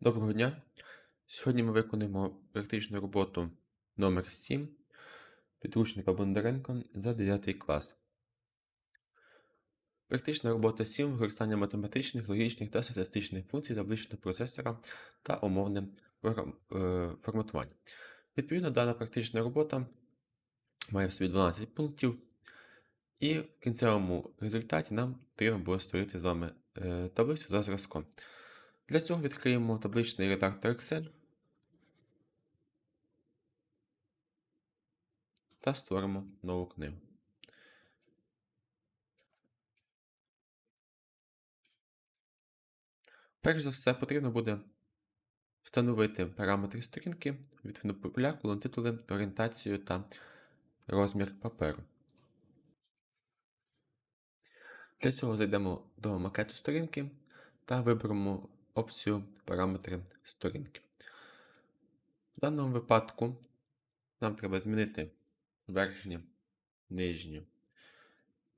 Доброго дня! Сьогодні ми виконуємо практичну роботу номер 7 підручника Бондаренко за 9 клас. Практична робота 7 використання математичних, логічних та статистичних функцій табличного процесора та умовне е, форматування. Відповідно, дана практична робота має в собі 12 пунктів, і в кінцевому результаті нам потрібно буде створити з вами е, таблицю за зразком. Для цього відкриємо табличний редактор Excel та створимо нову книгу. Перш за все, потрібно буде встановити параметри сторінки, відповідно колон титули, орієнтацію та розмір паперу. Для цього зайдемо до макету сторінки та виберемо опцію Параметри сторінки. В даному випадку нам треба змінити верхнє, нижнє,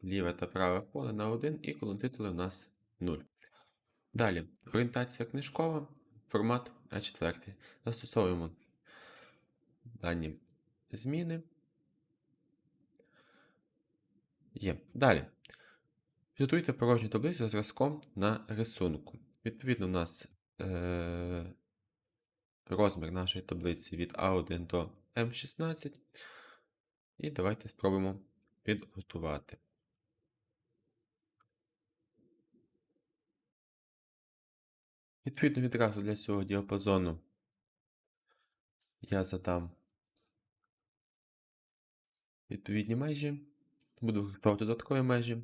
ліве та праве поле на 1 і колон титули у нас 0. Далі, орієнтація книжкова, формат А4. Застосовуємо дані зміни. Є. Далі. Підготуйте порожню таблицю зразком на рисунку. Відповідно, у нас е- розмір нашої таблиці від А1 до М16. І давайте спробуємо підготувати. Відповідно, відразу для цього діапазону я задам відповідні межі, буду використовувати додаткові межі,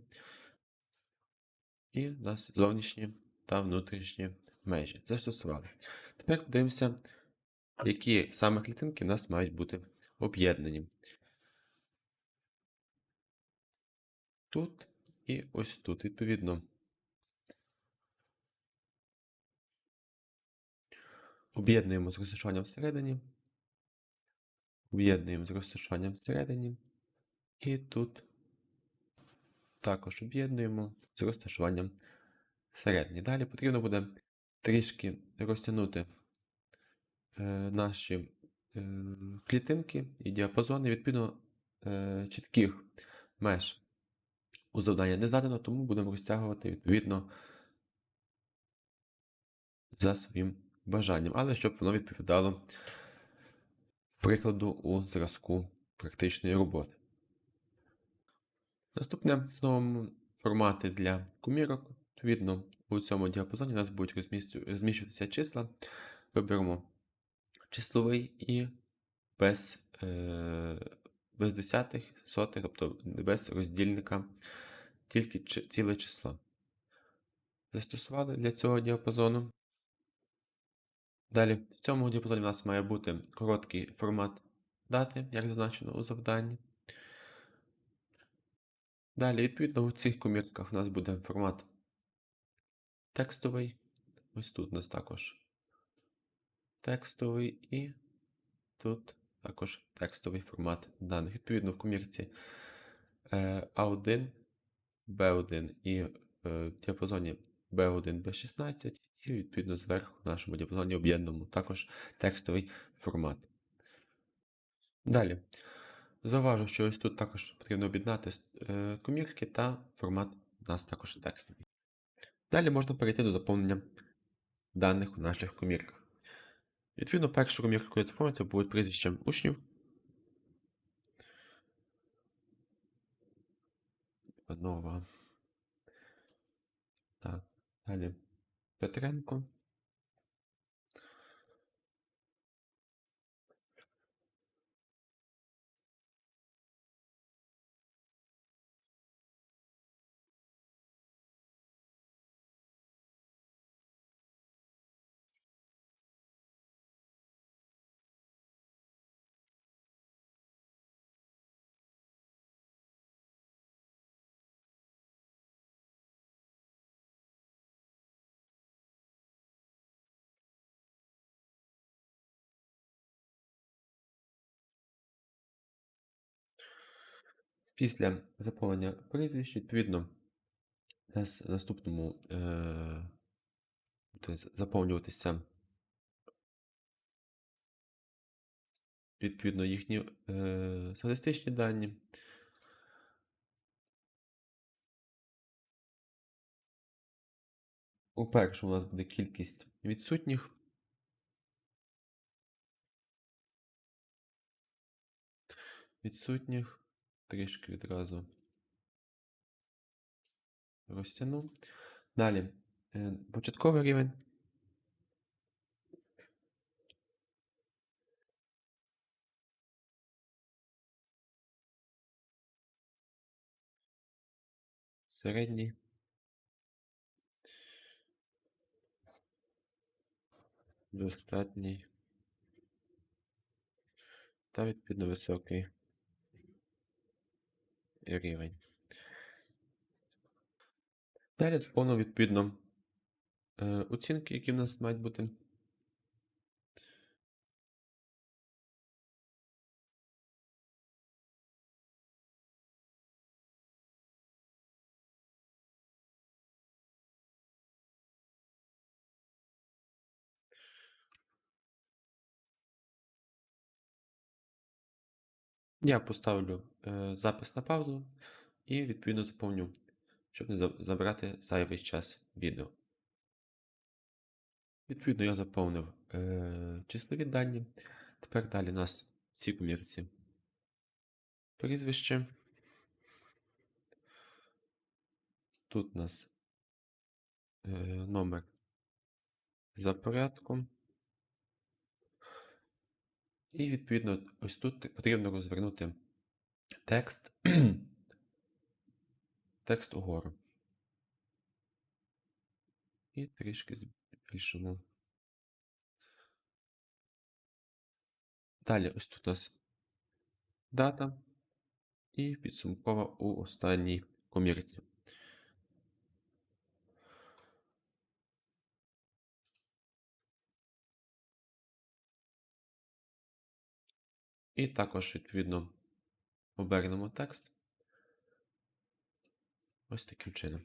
і у нас зовнішні та внутрішні межі. Застосували. Тепер подивимося, які саме клітинки у нас мають бути об'єднані. Тут і ось тут, відповідно. Об'єднуємо з розташуванням всередині. Об'єднуємо з розташуванням всередині. І тут також об'єднуємо з розташуванням всередині. Далі потрібно буде трішки розтягнути е, наші е, клітинки і діапазони. Відповідно, е, чітких меж у завдання не задано, тому будемо розтягувати відповідно за своїм бажанням, але щоб воно відповідало прикладу у зразку практичної роботи. Наступне в новому форматі для кумірок. Відповідно, у цьому діапазоні у нас будуть розміщуватися числа. Виберемо числовий і без, е, без десятих, сотих, тобто без роздільника, тільки ціле число. Застосували для цього діапазону. Далі, в цьому діапазоні у нас має бути короткий формат дати, як зазначено у завданні. Далі, відповідно, у цих комірках у нас буде формат текстовий. Ось тут у нас також текстовий і тут також текстовий формат даних. Відповідно, в комірці е, А1, Б1 і е, в діапазоні B1, B16, і відповідно зверху в нашому діапазоні об'єднуємо також текстовий формат. Далі. Зауважу, що ось тут також потрібно об'єднати е, комірки та формат у нас також текстовий. Далі можна перейти до заповнення даних у наших комірках. Відповідно, першу комірку, яку заповнюється, буде прізвищем учнів. Нова. Так, далі Петренко. Після заповнення прізвищ, відповідно, нас в наступному е, заповнюватися відповідно їхні е, статистичні дані. У першому у нас буде кількість відсутніх. Відсутніх. Трішки відразу розтягну. Далі. е, Початковий рівень. Середній. Достатній. Та відповідно високий рівень. Далі заповнив відповідно е, оцінки, які в нас мають бути. Я поставлю е, запис на паузу і відповідно заповню, щоб не забрати зайвий час відео. Відповідно, я заповнив е, числові дані. Тепер далі у нас в цій комірці прізвище. Тут у нас е, номер за порядком. І відповідно, ось тут потрібно розвернути текст, текст угору. І трішки збільшимо. Далі, ось тут у нас дата і підсумкова у останній комірці. І також, відповідно, обернемо текст. Ось таким чином.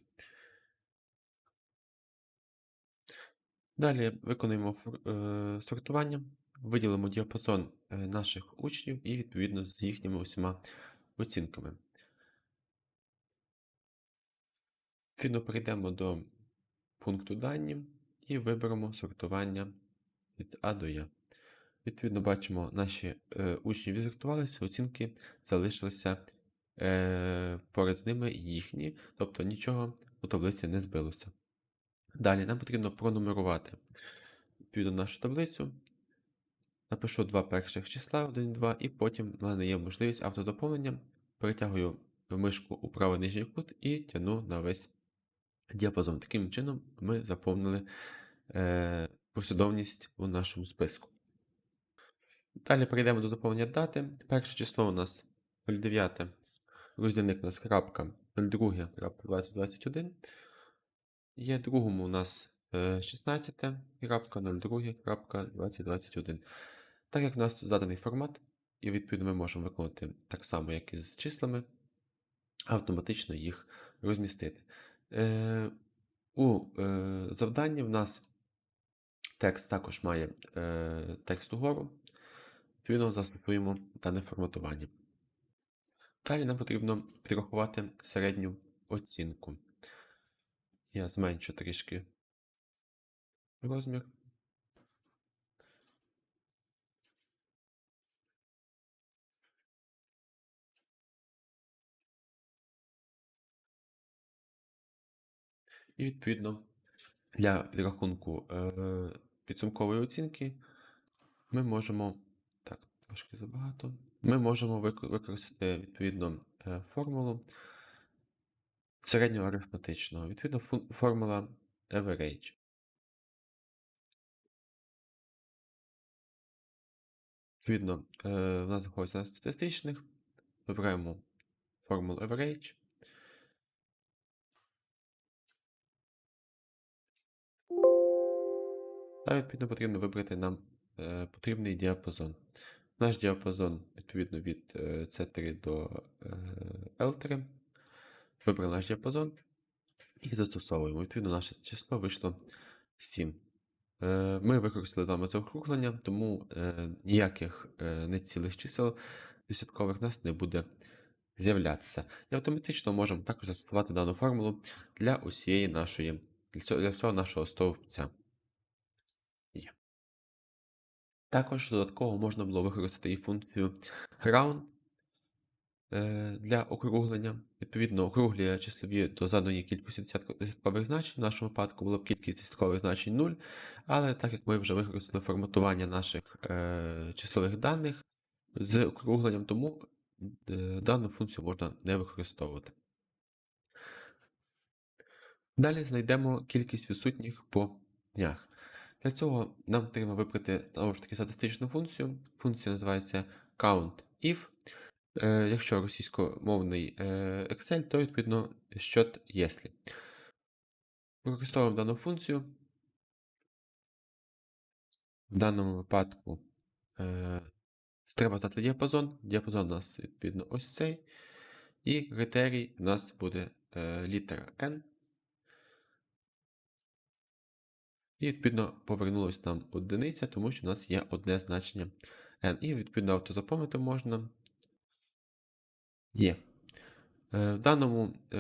Далі виконуємо е, сортування, виділимо діапазон е, наших учнів і відповідно з їхніми усіма оцінками. Відповідно, перейдемо до пункту дані і виберемо сортування від А до Я. Відповідно, бачимо, наші е, учні відсортувалися, оцінки залишилися е, поряд з ними їхні, тобто нічого у таблиці не збилося. Далі нам потрібно пронумерувати відповідно нашу таблицю. Напишу два перших числа 1 і 2, і потім в мене є можливість автодоповнення. Перетягую мишку у правий нижній кут і тягну на весь діапазон. Таким чином ми заповнили е, послідовність у нашому списку. Далі перейдемо до доповнення дати. Перше число у нас 09, роздільник у нас крапка 02, крапка 2021. Є другому у нас е, 16, крапка 02, крапка 2021. Так як в нас тут заданий формат, і відповідно ми можемо виконати так само, як і з числами, автоматично їх розмістити. Е, у е, завданні в нас текст також має е, текст угору. Відповідно, застосуємо дане форматування. Далі нам потрібно підрахувати середню оцінку. Я зменшу трішки розмір. І відповідно для підрахунку е, підсумкової оцінки ми можемо. Трошки забагато. Ми можемо використати відповідно е, формулу середнього арифметичного. Відповідно, формула average. Відповідно, е, в нас знаходиться на статистичних. Вибираємо формулу average. Та відповідно потрібно вибрати нам е, потрібний діапазон. Наш діапазон, відповідно, від е, C3 до е, L3. Вибрали наш діапазон і застосовуємо. Відповідно, наше число вийшло 7. Е, Ми використали дане заокруглення, тому е, ніяких е, нецілих чисел десяткових нас не буде з'являтися. І автоматично можемо також застосувати дану формулу для усієї нашої, для всього нашого стовпця. Є. Також додатково можна було використати і функцію round е, для округлення. Відповідно, округлює числові до заданої кількості десятко- десяткових значень. В нашому випадку було б кількість десяткових значень 0. Але так як ми вже використали форматування наших е, числових даних з округленням, тому е, дану функцію можна не використовувати. Далі знайдемо кількість відсутніх по днях. Для цього нам треба вибрати знову ж таки статистичну функцію. Функція називається countIf. Е, якщо російськомовний е, Excel, то відповідно счет если. Використовуємо дану функцію. В даному випадку е, треба знати діапазон. Діапазон у нас відповідно ось цей. І критерій у нас буде е, літера N. І відповідно повернулось нам одиниця, тому що у нас є одне значення n. І відповідно автозаповнити можна. Є. Е, В даному е,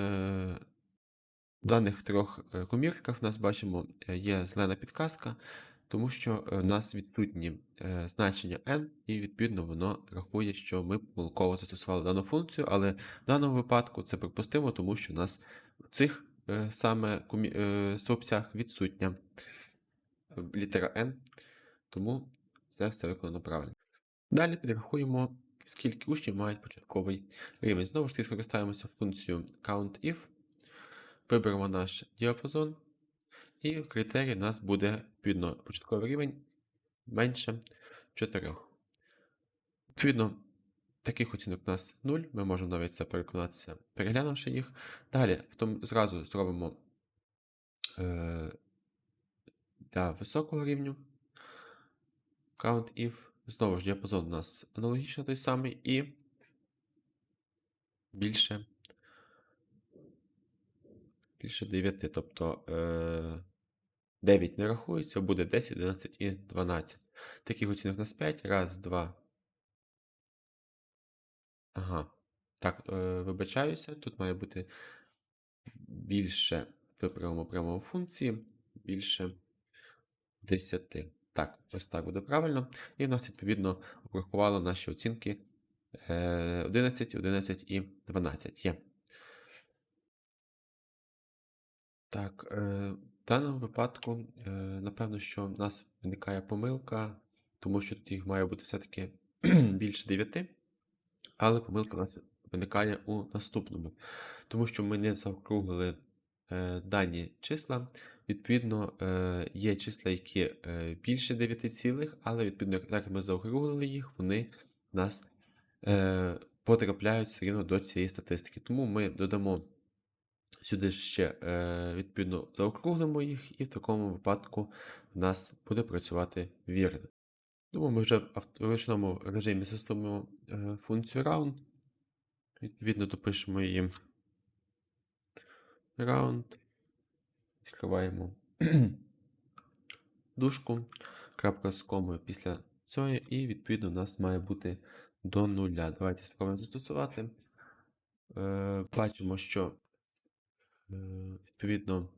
в даних трьох е, комірках в нас бачимо є зелена підказка, тому що в нас відсутні значення n, і відповідно воно рахує, що ми помилково застосували дану функцію, але в даному випадку це припустимо, тому що у нас в цих саме е, відсутня літера n, тому це все виконано правильно. Далі підрахуємо, скільки учнів мають початковий рівень. Знову ж таки, скористаємося функцією COUNTIF, виберемо наш діапазон, і в критерії у нас буде відповідно початковий рівень менше 4. Відповідно, таких оцінок у нас 0, ми можемо навіть це переконатися, переглянувши їх. Далі в тому, зразу зробимо е, для високого рівню COUNTIF. Знову ж діапазон у нас аналогічно той самий і більше, більше 9. Тобто е, 9 не рахується, буде 10, 11 і 12. Таких оцінок у нас 5. Раз, два. Ага. Так, е, вибачаюся. Тут має бути більше. Виправимо прямо функції. Більше 10. Так, ось так буде правильно. І в нас, відповідно, обрахувало наші оцінки е, 11, 11 і 12 є. Так, е, в даному випадку, е, напевно, що в нас виникає помилка, тому що тут їх має бути все-таки більше 9, але помилка у нас виникає у наступному, тому що ми не заокруглили дані числа. Відповідно, е, є числа, які е, більше 9 цілих, але відповідно, як- ми заокруглили їх, вони нас е, потрапляють все рівно до цієї статистики. Тому ми додамо сюди ще відповідно заокруглимо їх, і в такому випадку в нас буде працювати вірно. Тому ми вже в ручному режимі е, функцію round. Відповідно, допишемо її round. Відкриваємо дужку, крапка з комою після цього, і відповідно у нас має бути до нуля. Давайте спробуємо застосувати. Е, бачимо, що е, відповідно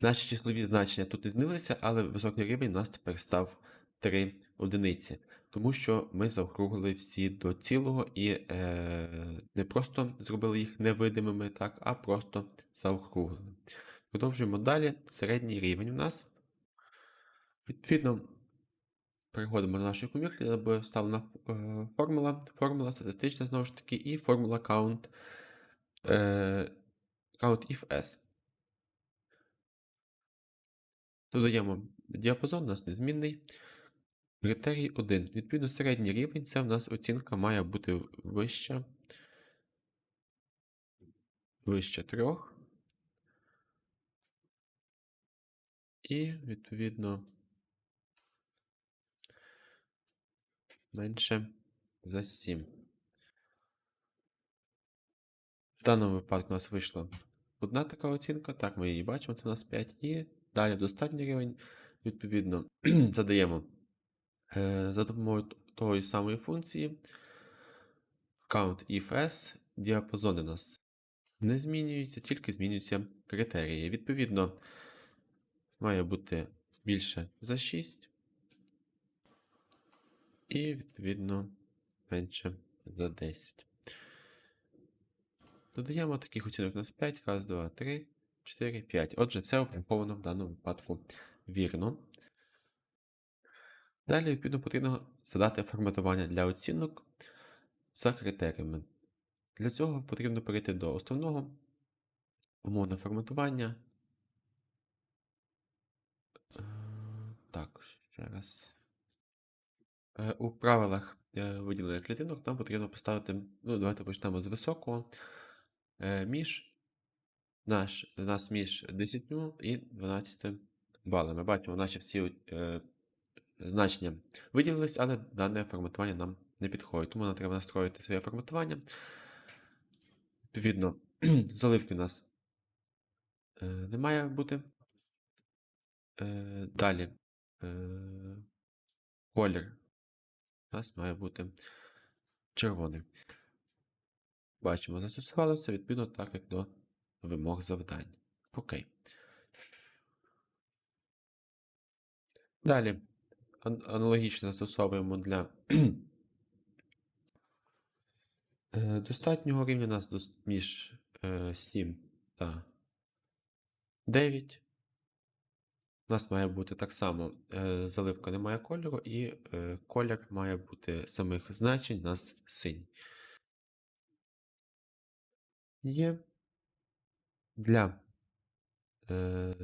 наші числові значення тут не змінилися, але високий рівень у нас тепер став 3 одиниці. Тому що ми заокруглили всі до цілого і е, не просто зробили їх невидимими, так, а просто заокруглили. Продовжуємо далі. Середній рівень у нас. Відповідно, переходимо до нашої комірки, де буде вставлена е, формула, формула статистична знову ж таки, і формула count, е, count if s. Додаємо діапазон, у нас незмінний. Критерій 1. Відповідно, середній рівень це в нас оцінка має бути вища. Вище 3. І, відповідно, менше за 7. В даному випадку у нас вийшла одна така оцінка. Так, ми її бачимо, це у нас 5. І Далі достатній рівень. Відповідно, задаємо за допомогою тої самої функції count if s, діапазони нас не змінюються, тільки змінюються критерії. Відповідно, має бути більше за 6 і, відповідно, менше за 10. Додаємо таких оцінок у нас 5. Раз, два, три, 4, 5. Отже, це обраховано в даному випадку вірно. Далі, відповідно, потрібно задати форматування для оцінок за критеріями. Для цього потрібно перейти до основного умовне форматування. Е, Так, ще раз. Е, У правилах е, виділення клітинок нам потрібно поставити, ну, давайте почнемо з високого. Між наш, нас між 10 і 12 балами. Бачимо, наші всі значення виділились, але дане форматування нам не підходить. Тому нам треба настроїти своє форматування. Відповідно, заливки у нас е, не має бути. Е, далі е, колір у нас має бути червоний. Бачимо, застосувалося відповідно так, як до вимог завдань. Окей. Далі аналогічно застосовуємо для е, достатнього рівня у нас між е, 7 та 9. У нас має бути так само е, заливка не має кольору, і е, колір має бути самих значень у нас синій. Є для, е,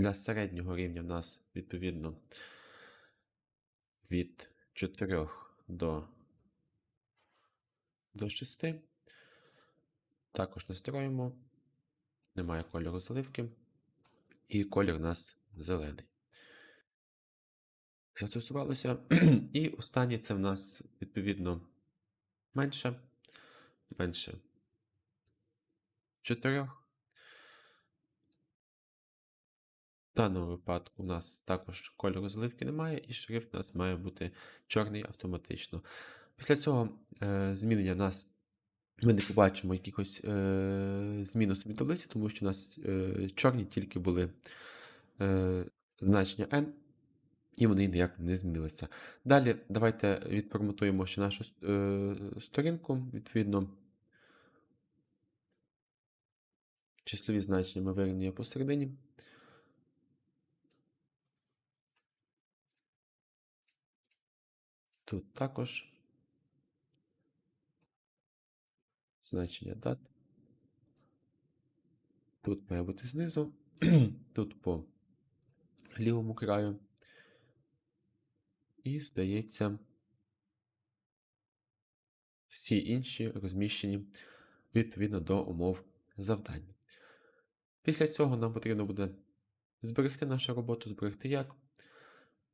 для середнього рівня в нас відповідно від 4 до, до 6. Також настроїмо. Немає кольору заливки. І колір у нас зелений. Застосувалося. І останнє це в нас відповідно менше. Менше 4. В даному випадку у нас також кольору заливки немає, і шрифт у нас має бути чорний автоматично. Після цього е, змінення нас ми не побачимо якихось е, змін у собі таблиці, тому що у нас е, чорні тільки були е, значення n, і вони ніяк не змінилися. Далі давайте відформатуємо ще нашу е, сторінку, відповідно. Числові значення ми вирівнюємо посередині. Тут також значення дат. Тут має бути знизу, тут по лівому краю. І, здається, всі інші розміщені відповідно до умов завдання. Після цього нам потрібно буде зберегти нашу роботу, зберегти як.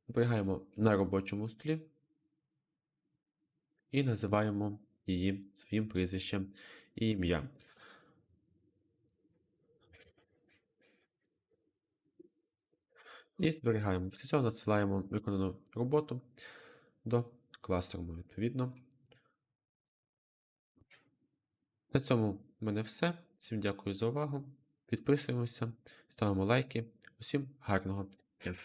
Зберігаємо на робочому столі і називаємо її своїм прізвищем і ім'ям. І зберігаємо. Після цього надсилаємо виконану роботу до кластеру, відповідно. На цьому в мене все. Всім дякую за увагу. Підписуємося, ставимо лайки. Усім гарного дня.